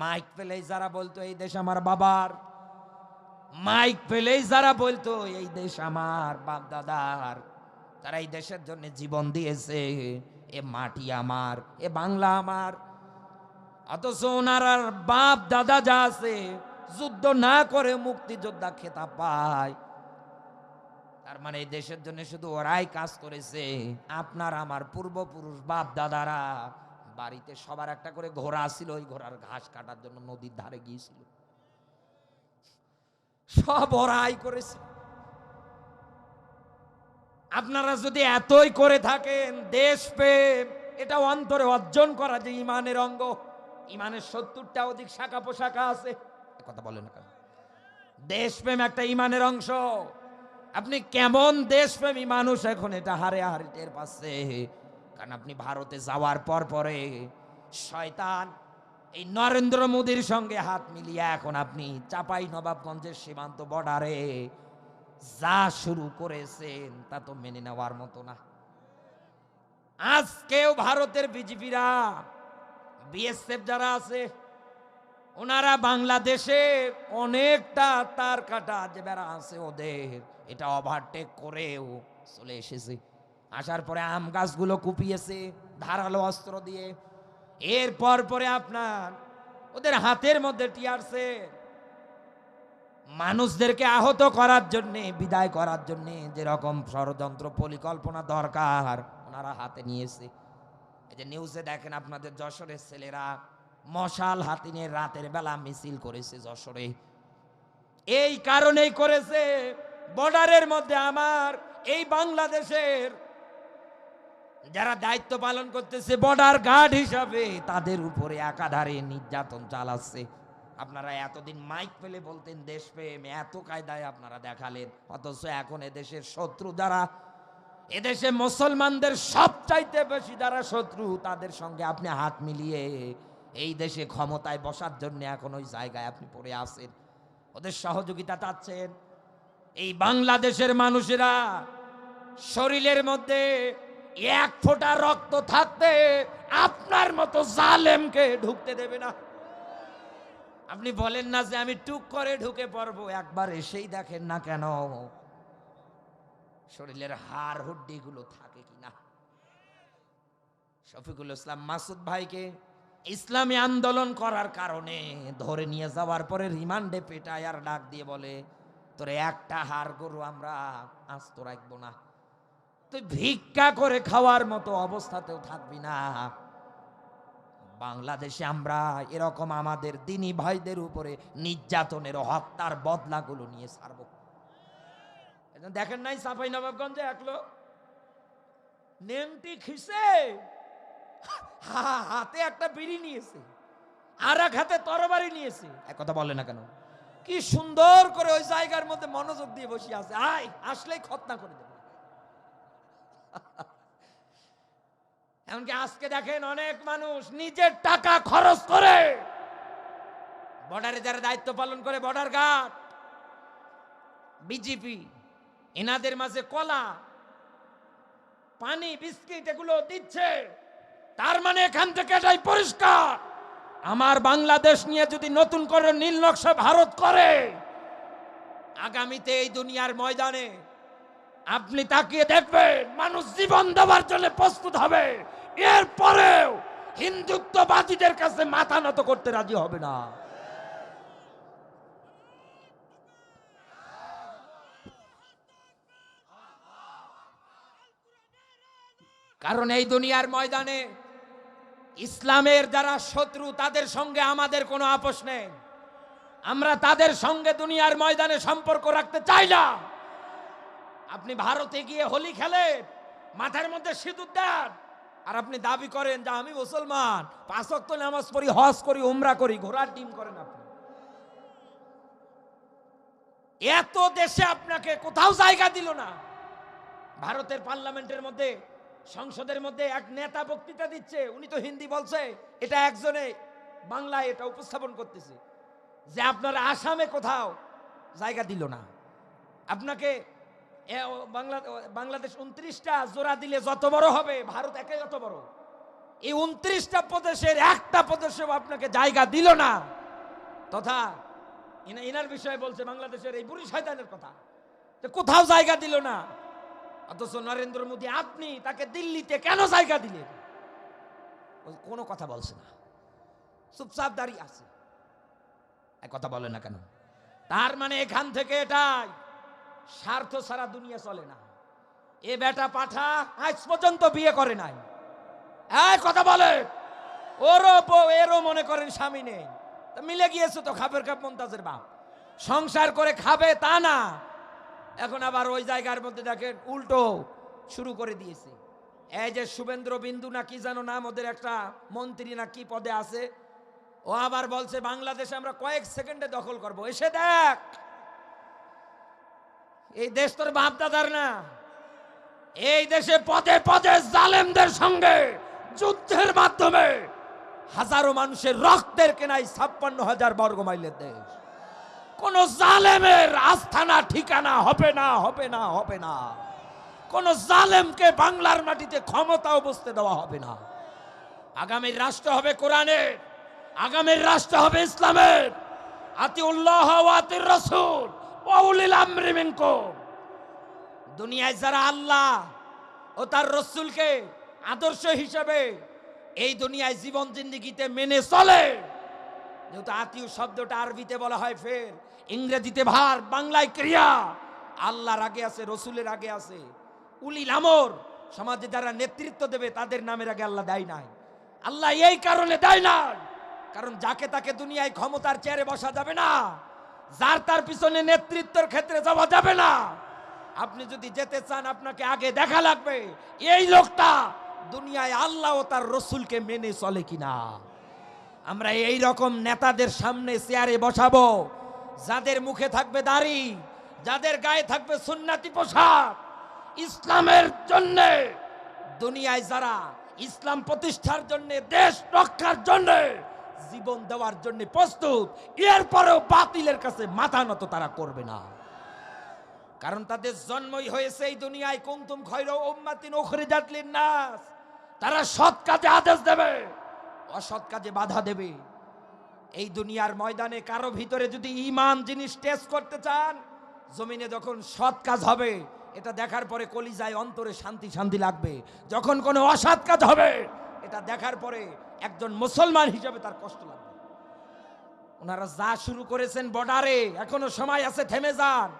Mic পেলেই যারা বলতো, এই দেশ আমার বাবার। মাইক পেলেই যারা বলতো, এই দেশ আমার বাপ দাদার তারা এই দেশের জন্য জীবন দিয়েছে। এ মাটি আমার, এ বাংলা আমার। অথচ ওনার বাপ দাদা যা আছে, যুদ্ধ না করে মুক্তিযোদ্ধা খেতা পায়। তার মানে এই দেশের জন্য শুধু ওরাই কাজ করেছে। আপনার, আমার পূর্বপুরুষ বাপ দাদারা বাড়িতে সবার একটা করে ঘোড়া ছিল, ওই ঘোড়ার ঘাস কাটার জন্য নদীর ধারে গিয়েছিল। সব ওরাই করেছে। আপনারা যদি এতই করে থাকেন, দেশ প্রেম, এটা অন্তরে অর্জন করা যে ইমানের অঙ্গ, ইমানের সত্তরটা অধিক শাখা পোশাখা আছে। কথা বলে না কেন? দেশপ্রেম একটা ইমানের অংশ। আপনি কেমন দেশপ্রেমী মানুষ এখন, এটা হারে হারে টের পাচ্ছে। কারণ আপনি ভারতে যাওয়ার পর পরে শয়তান এই নরেন্দ্র মোদীর সঙ্গে হাত মিলিয়ে এখন আপনি চাপাই নবাবগঞ্জের সীমান্ত বর্ডারে যা শুরু করেছেন তা তো মেনে নেওয়ার মতো না। আজকেও ভারতের বিজেপিরা, বিএসএফ যারা আছে, ওনারা বাংলাদেশে অনেকটা তার কাটা যে বেড়া আছে ওদের, এটা ওভারটেক করেও চলে এসেছে। আসার পরে আম গাছগুলো কুপিয়েছে, ধারালো অস্ত্র দিয়ে। এরপর পরে আপনার ওদের হাতের মধ্যে টিয়ারছে মানুষদেরকে আহত করার জন্যে, বিদায় করার জন্যে যেরকম ষড়যন্ত্র পরিকল্পনা দরকার, ওনারা হাতে নিয়েছে। এই যে নিউজে দেখেন আপনাদের যশোরের ছেলেরা মশাল হাতি নিয়ে রাতের বেলা মিছিল করেছে যশোরে। এই কারণেই করেছে, বর্ডারের মধ্যে আমার এই বাংলাদেশের যারা দায়িত্ব পালন করতেছে বর্ডার গার্ড হিসাবে, তাদের উপরে একাধারে নির্যাতন চালাচ্ছে। আপনারা এতদিন মাইক পেলে বলতেন দেশপ্রেম এত কায়দায় আপনারা দেখালেন। অথচ এখন এদেশের শত্রু যারা, এদেশে মুসলমানদের সবচাইতে বেশি যারা শত্রু, তাদের সঙ্গে আপনি হাত মিলিয়ে এই দেশে ক্ষমতায় বসার জন্য এখন ওই জায়গায় আপনি পড়ে আছেন। ওদের সহযোগিতা চাচ্ছেন। এই বাংলাদেশের মানুষেরা শরীরের মধ্যে এক ফোঁটা রক্ত থাকতে আপনার মতো জালেমকে ঢুকতে দেবে না। আপনি বলেন না যে আমি টুক করে ঢুকে পড়ব, একবার এসেই দেখেন না কেন। শরীরের হাড়গুলো থাকে কিনা শফিকুল ইসলাম মাসুদ ভাইকে ইসলামী আন্দোলন করার কারণে ধরে নিয়ে যাওয়ার পরে রিমান্ডে পেটায় আর ডাক দিয়ে বলে, তোরে একটা হাড় গরু আমরা আস্ত রাখব না। তুই ভিক্ষা করে খাওয়ার মতো অবস্থাতেও থাকবি না। বাংলাদেশে আমরা এরকম আমাদের দিনী ভাইদের উপরে নির্যাতনের হত্যার বদলাগুলো নিয়ে এজন্য দেখেন নাই সাফাই নবাবগঞ্জে এক লোক, নেমটি খিসে হাতে একটা বিড়ি নিয়েছে আর এক হাতে তরবারি নিয়েছে। এক কথা বলে না কেন? কি সুন্দর করে ওই জায়গার মধ্যে মনোযোগ দিয়ে বসে আছে। আয়, আসলেই খতনা করে দেবে। এমনকি আজকে দেখেন অনেক মানুষ নিজের টাকা খরচ করে বর্ডারে যারা দায়িত্ব পালন করে বর্ডার গার্ড বিজেপি, এনাদের মাঝে কলা, পানি, বিস্কিট এগুলো দিচ্ছে। তার মানে এখান থেকে এটাই পরিষ্কার। আমার বাংলাদেশ নিয়ে যদি নতুন করে নীল নকশা ভারত করে, আগামীতে এই দুনিয়ার ময়দানে আপনি তাকিয়ে দেখবেন মানুষ জীবন দেওয়ার জন্য প্রস্তুত হবে। এরপরেও হিন্দুত্ববাদীদের কাছে মাথা নত করতে রাজি হবে না। কারণ এই দুনিয়ার ময়দানে ইসলামের যারা শত্রু, তাদের সঙ্গে আমাদের কোনো আপোষ নেই। আমরা তাদের সঙ্গে দুনিয়ার ময়দানে সম্পর্ক রাখতে চাই না। আপনি ভারতে গিয়ে হোলি খেলেন মাথার মধ্যে সিঁদুর দেন, আর আপনি দাবি করেন যে আমি মুসলমান। পাঁচ ওয়াক্ত নামাজ পড়ি, হজ করি, উমরা করি, ঘোড়ার ডিম করেন আপনি। এত দেশে আপনাকে কোথাও জায়গা দিল না। ভারতের পার্লামেন্টের মধ্যে, সংসদের মধ্যে এক নেতা বক্তৃতা দিচ্ছে, উনি তো হিন্দি বলছে, এটা একজনে বাংলায় এটা উপস্থাপন করতেছে। যে আপনার আসামে কোথাও জায়গা দিল না। আপনাকে বাংলাদেশ উনত্রিশটা জোড়া দিলে যত বড় হবে, ভারত একে যত বড়। এই উনত্রিশটা প্রদেশের একটা প্রদেশেও আপনাকে জায়গা দিল না। তথা ইনা- ইনার বিষয়ে বলছে বাংলাদেশের এই বুড়ি শয়তানের কথা যে কোথাও জায়গা দিল না। অথচ নরেন্দ্র মোদী, আপনি তাকে দিল্লিতে কেন জায়গা দিলেন? কোনো কথা বলছে না। চুপচাপ দাঁড়িয়ে আছে। কথা বলে না কেন? তার মানে এখান থেকে এটাই স্বার্থ সারা দুনিয়া চলে না। এ বেটা পাঠা আজ পর্যন্ত বিয়ে করে নাই। কথা বলে। ওরও এরও মনে করেন স্বামী নেই। মিলে গিয়েছে তো খাপের খাপ মন্তাজের বাপ। সংসার করে খাবে তা না। এখন আবার ওই জায়গার মধ্যে দেখেন উল্টো শুরু করে দিয়েছে। এই যে শুভেন্দ্র বিন্দু না কি জানো নাম ওদের একটা মন্ত্রী না কি পদে আছে। ও আবার বলছে, বাংলাদেশে আমরা কয়েক সেকেন্ডে দখল করব। এসে দেখ। এই দেশ তোর বাপ দাদার না। এই দেশে পদে পদে জালেমদের সঙ্গে যুদ্ধের মাধ্যমে হাজারো মানুষের রক্তের কেনাই ছাপ্পান্ন হাজার বর্গ মাইলের দেশ। কোন জালেমের আস্থানা ঠিকানা হবে না হবে না হবে না। কোন জালেমকে বাংলার মাটিতে ক্ষমতাও বসতে দেওয়া হবে না। আগামীর রাষ্ট্র হবে কোরআনের, আগামীর রাষ্ট্র হবে ইসলামের। আতিউল্লাহ ওয়াতির রাসূল। দুনিয়ায় যারা আল্লাহ ও তার রসুলকে আদর্শ হিসেবে এই দুনিয়ায় জীবন জিন্দিগিতে মেনে চলে, যেহেতু আত্মীয় শব্দটা আরবিতে বলা হয় ফের, ইংরেজিতে ভার, বাংলায় ক্রিয়া, আল্লাহর আগে আছে, রসুলের আগে আছে। উলিল আমর সমাজে যারা নেতৃত্ব দেবে, তাদের নামের আগে আল্লাহ দেয় নাই। আল্লাহ এই কারণে দেয় নাই, কারণ যাকে তাকে দুনিয়ায় ক্ষমতার চেয়ারে বসা যাবে না। যার তার পিছনে নেতৃত্বের ক্ষেত্রে যাওয়া যাবে না। আপনি যদি যেতে চান, আপনাকে আগে দেখা লাগবে। এই লোকটা দুনিয়ায় আল্লাহ ও তার রসুলকে মেনে চলে কিনা। আমরা এই রকম নেতাদের সামনে চেয়ারে বসাবো। যাদের মুখে থাকবে দাড়ি, যাদের গায়ে থাকবে সুন্নাতি পোশাক, ইসলামের জন্য, দুনিয়ায় যারা ইসলাম প্রতিষ্ঠার জন্য, দেশ রক্ষার জন্য জীবন দেওয়ার জন্য প্রস্তুত, এরপরেও বাতিলের কাছে মাথা নত তারা করবে না। কারণ তাদের জন্মই হয়েছে এই দুনিয়ায় কুমতুম খৈর উম্মাতিন উখরিজাত লিন্নাস। তারা সৎ কাজে আদেশ দেবে, অসৎ কাজে বাধা দেবে। এই দুনিয়ার ময়দানে কারও ভিতরে যদি ইমান জিনিস টেস্ট করতে চান, জমিনে যখন সৎ কাজ হবে, এটা দেখার পরে কলিজায় অন্তরে শান্তি শান্তি লাগবে। যখন কোনো অসৎ কাজ হবে এটা দেখার পরে একজন মুসলমান হিসেবে তার কষ্ট লাগবে। ওনারা যা শুরু করেছেন বর্ডারে, এখনও সময় আছে, থেমে যান।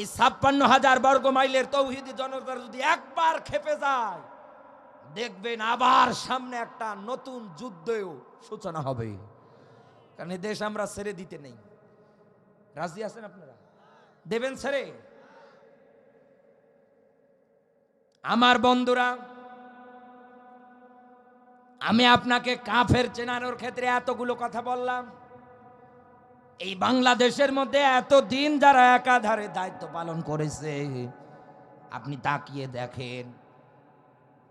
এই ছাপ্পান্ন হাজার বর্গ মাইলের তৌহিদি জনতার যদি একবার খেপে যায়, দেখবেন আবার সামনে একটা নতুন যুদ্ধেও সূচনা হবে। কারণ দেশ আমরা ছেড়ে দিতে নেই। রাজি আছেন আপনারা? দেবেন ছেড়ে? আমার বন্ধুরা আমি আপনাকে কাফের চেনানোর ক্ষেত্রে এতগুলো কথা বললাম। এই বাংলাদেশের মধ্যে এত দিন যারা একাধারে দায়িত্ব পালন করেছে, আপনি তাকিয়ে দেখেন।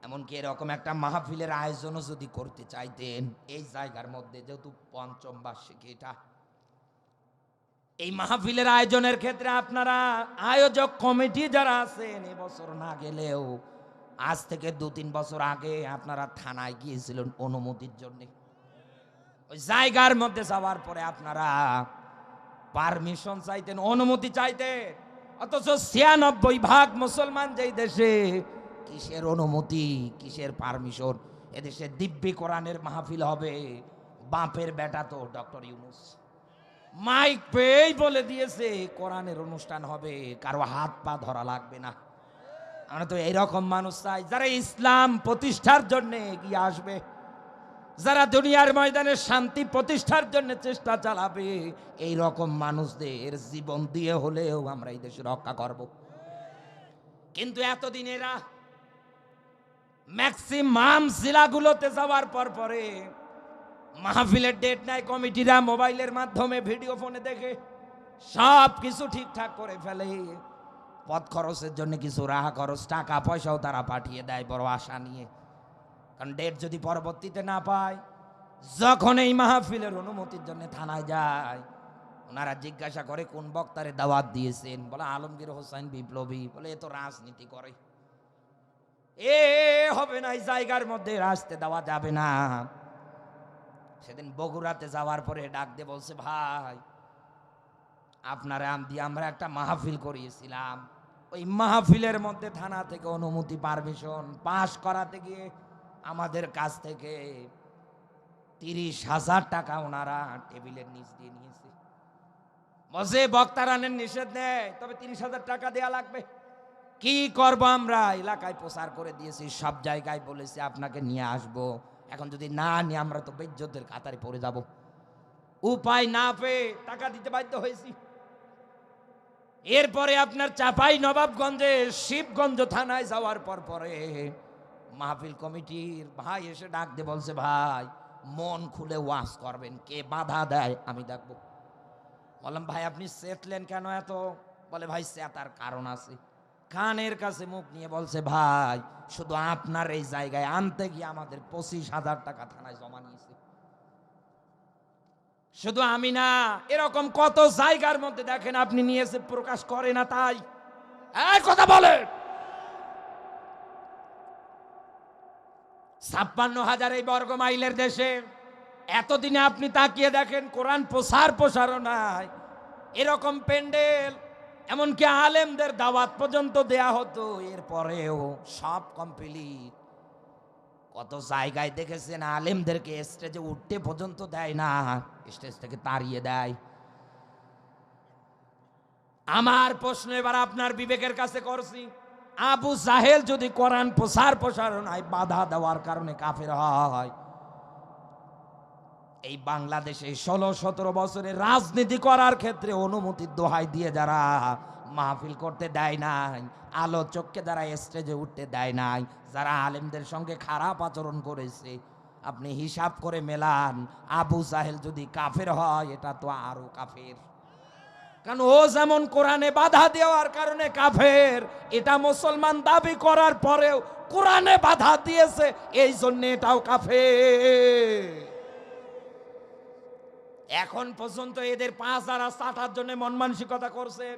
এমনকি এরকম একটা মাহফিলের আয়োজনও যদি করতে চাইতেন, এই জায়গার মধ্যে যেহেতু পঞ্চম বার্ষিকী এটা, এই মাহফিলের আয়োজনের ক্ষেত্রে আপনারা আয়োজক কমিটি যারা আছেন, এবছর না গেলেও আজ থেকে দু তিন বছর আগে আপনারা থানায় গিয়েছিলেন অনুমতির জন্য। ওই জায়গার মধ্যে যাওয়ার পরে আপনারা পারমিশন চাইতেন, অনুমতি চাইতেন। অথচ ছিয়ানব্বই ভাগ মুসলমান যেই দেশে কিসের অনুমতি, কিসের পারমিশন? এদেশে দিব্যি কোরআনের মাহফিল হবে। বাপের বেটা তো ডক্টর ইউনুস। মাইক পেয়েই বলে দিয়েছে, কোরআনের অনুষ্ঠান হবে, কারও হাত পা ধরা লাগবে না। আমরা তো এইরকম মানুষ চাই, যারা ইসলাম প্রতিষ্ঠার জন্য এগিয়ে আসবে, যারা দুনিয়ার ময়দানে শান্তি প্রতিষ্ঠার জন্য চেষ্টা চালাবে এই রকম মানুষদের জীবন দিয়ে হলেও আমরা এই দেশ রক্ষা করব। কিন্তু এতদিন এরা ম্যাক্সিমাম জেলাগুলোতে যাওয়ার পর পরে মাহফিলের ডেট নাই, কমিটিরা মোবাইলের মাধ্যমে ভিডিও ফোনে দেখে সব কিছু ঠিকঠাক করে ফেলে। পথ খরচের জন্য কিছু রাহা খরচ, টাকা পয়সাও তারা পাঠিয়ে দেয় বড় আশা নিয়ে। কারণ ডেট যদি পরবর্তীতে না পায়, যখন এই মাহফিলের অনুমতির জন্য থানায় যায়, ওনারা জিজ্ঞাসা করে কোন বক্তারে দাওয়াত দিয়েছেন। বলে আলমগীর হোসেন বিপ্লবী, বলে এ তো রাজনীতি করে। এ হবে না, এই জায়গার মধ্যে আসতে দেওয়া যাবে না। সেদিন বগুড়াতে যাওয়ার পরে ডাক দিয়ে বলছে, ভাই, আপনারা আম দিয়ে আমরা একটা মাহফিল করিয়েছিলাম। ওই মাহফিলের মধ্যে থানা থেকে অনুমতি পারমিশন পাশ করাতে গিয়ে আমাদের কাছ থেকে তিরিশ হাজার টাকা ওনারা টেবিলের নিচ দিয়ে নিয়েছে। বসে বক্তারানের নিষেধ নেই, তবে তিরিশ হাজার টাকা দেয়া লাগবে। কি করব আমরা? এলাকায় প্রচার করে দিয়েছি, সব জায়গায় বলেছি, আপনাকে নিয়ে আসব। এখন যদি না নিয়ে আমরা তো বেজ্জতের কাতারে পড়ে যাব। উপায় না পেয়ে টাকা দিতে বাধ্য হয়েছি। এরপরে আপনার চাপাই নবাবগঞ্জে শিবগঞ্জ থানায় যাওয়ার পর পরে মাহফিল কমিটির ভাই এসে ডাক দিয়ে বলছে, ভাই, মন খুলে ওয়াশ করবেন, কে বাধা দেয় আমি দেখব। বললাম, ভাই, আপনি সেটলেন কেন এত? বলে, ভাই সেতার কারণ আছে। কানের কাছে মুখ নিয়ে বলছে, ভাই, শুধু আপনার এই জায়গায় আনতে গিয়ে আমাদের পঁচিশ হাজার টাকা থানায় জমা নিয়েছে। শুধু আমি না, এরকম কত জায়গার মধ্যে দেখেন আপনি নিয়েছে প্রকাশ করে না তাই। কথা বলে ছাপ্পান্ন হাজার এই বর্গ মাইলের দেশে এতদিনে আপনি তাকিয়ে দেখেন কোরআন প্রসার প্রসারণায় এরকম প্যান্ডেল, এমনকি আলেমদের দাওয়াত পর্যন্ত দেয়া হতো, এরপরেও সব কমপ্লিট কত জায়গায় দেখেছেন আলেমদেরকে স্টেজে উঠতে পর্যন্ত দেয় না, স্টেজ থেকে তাড়িয়ে দেয়। আমার প্রশ্ন এবার আপনার বিবেকের কাছে করছি, আবু সাহেল যদি কোরআন প্রসার প্রসারণায় বাধা দেওয়ার কারণে কাফের হয়। এই বাংলাদেশে ষোলো, সতেরো বছরে রাজনীতি করার ক্ষেত্রে অনুমতির দোহাই দিয়ে যারা মাহফিল করতে দেয় নাই, আলো আলোচককে যারা স্টেজে উঠতে দেয় নাই, যারা আলেমদের সঙ্গে খারাপ আচরণ করেছে, আপনি হিসাব করে মেলান, আবু সাহেল যদি কাফের হয়, এটা তো আরও কাফের। কারণ ও যেমন কোরআনে বাধা দেওয়ার কারণে কাফের, এটা মুসলমান দাবি করার পরেও কোরআনে বাধা দিয়েছে এই জন্য এটাও কাফের। এখন পর্যন্ত এদের পাঁচ দ্বারা চাটার জন্য মন মানসিকতা করছেন।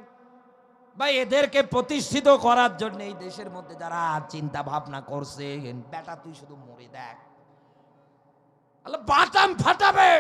বা এদেরকে প্রতিষ্ঠিত করার জন্য এই দেশের মধ্যে যারা চিন্তা ভাবনা করছে বেটা তুই শুধু মরে দেখ। বাটাম ফাটাবে।